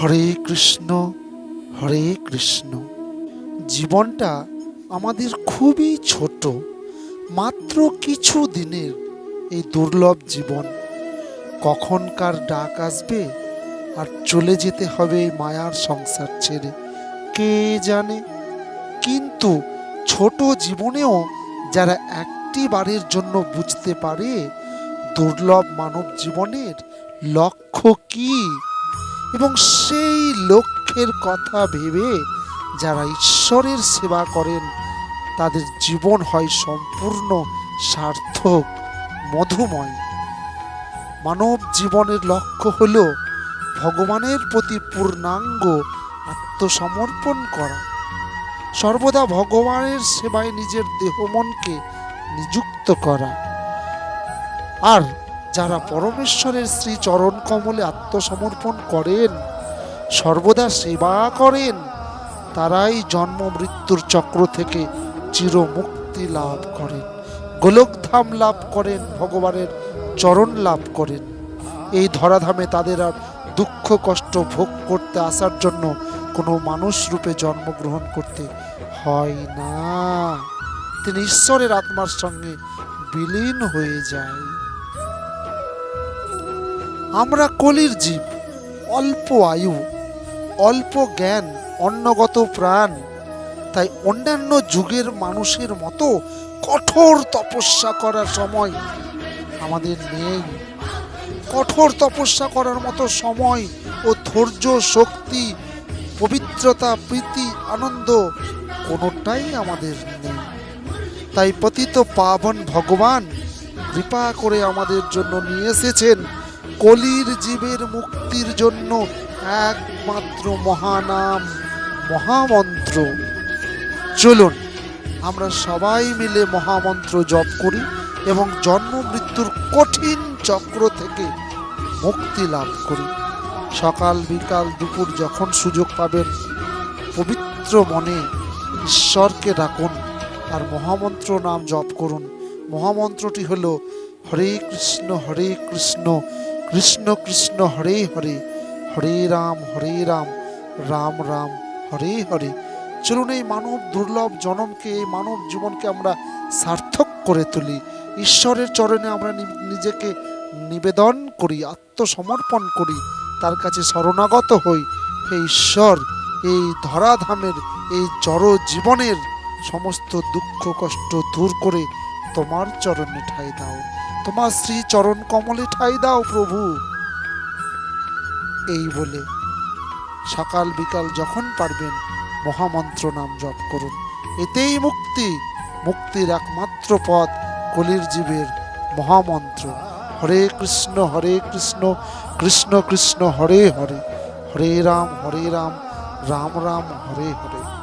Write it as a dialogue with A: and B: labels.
A: হরে কৃষ্ণ হরে কৃষ্ণ জীবনটা আমাদের খুবই ছোট মাত্র কিছু দিনের এই দুর্লভ জীবন কখনকার ডাক আসবে আর চলে যেতে হবে মায়ার সংসার ছেড়ে কে জানে কিন্তু ছোট জীবনেও যারা একটি বারের জন্য বুঝতে পারে দুর্লভ মানব জীবনের লক্ষ্য কী এবং সেই লক্ষ্যের কথা ভেবে যারা ঈশ্বরের সেবা করেন তাদের জীবন হয় সম্পূর্ণ সার্থক মধুময় মানব জীবনের লক্ষ্য হল ভগবানের প্রতি পূর্ণাঙ্গ আত্মসমর্পণ করা সর্বদা ভগবানের সেবায় নিজের দেহ মনকে নিযুক্ত করা আর যারা পরমেশ্বরের শ্রী চরণ কমলে আত্মসমর্পণ করেন সর্বদা সেবা করেন তারাই জন্ম মৃত্যুর চক্র থেকে চির মুক্তি লাভ করেন গোলকধাম লাভ করেন ভগবানের চরণ লাভ করেন এই ধরাধামে তাদের আর দুঃখ কষ্ট ভোগ করতে আসার জন্য কোনো মানুষ রূপে জন্মগ্রহণ করতে হয় না তিনি ঈশ্বরের আত্মার সঙ্গে বিলীন হয়ে যায় আমরা কলির জীব অল্প আয়ু অল্প জ্ঞান অন্নগত প্রাণ তাই অন্যান্য যুগের মানুষের মতো কঠোর তপস্যা করার সময় আমাদের নেই কঠোর তপস্যা করার মতো সময় ও ধৈর্য শক্তি পবিত্রতা প্রীতি আনন্দ কোনোটাই আমাদের নেই তাই পতিত পাবন ভগবান কৃপা করে আমাদের জন্য নিয়ে এসেছেন কলির জীবের মুক্তির জন্য একমাত্র মহানাম মহামন্ত্র চলুন আমরা সবাই মিলে মহামন্ত্র জপ করি এবং জন্ম মৃত্যুর কঠিন চক্র থেকে মুক্তি লাভ করি সকাল বিকাল দুপুর যখন সুযোগ পাবেন পবিত্র মনে ঈশ্বরকে ডাকুন আর মহামন্ত্র নাম জপ করুন মহামন্ত্রটি হল হরে কৃষ্ণ হরে কৃষ্ণ কৃষ্ণ কৃষ্ণ হরে হরে হরে রাম হরে রাম রাম রাম হরে হরে চলুন এই মানব দুর্লভ জনমকে এই মানব জীবনকে আমরা সার্থক করে তুলি ঈশ্বরের চরণে আমরা নিজেকে নিবেদন করি আত্মসমর্পণ করি তার কাছে শরণাগত হই হে ঈশ্বর এই ধরাধামের এই জড় জীবনের সমস্ত দুঃখ কষ্ট দূর করে তোমার চরণে ঠাই দাও তোমার শ্রী চরণ কমলে ঠাই দাও প্রভু এই বলে সকাল বিকাল যখন পারবেন মহামন্ত্র নাম জপ করুন এতেই মুক্তি মুক্তির একমাত্র পথ কলির জীবের মহামন্ত্র হরে কৃষ্ণ হরে কৃষ্ণ কৃষ্ণ কৃষ্ণ হরে হরে হরে রাম হরে রাম রাম রাম হরে হরে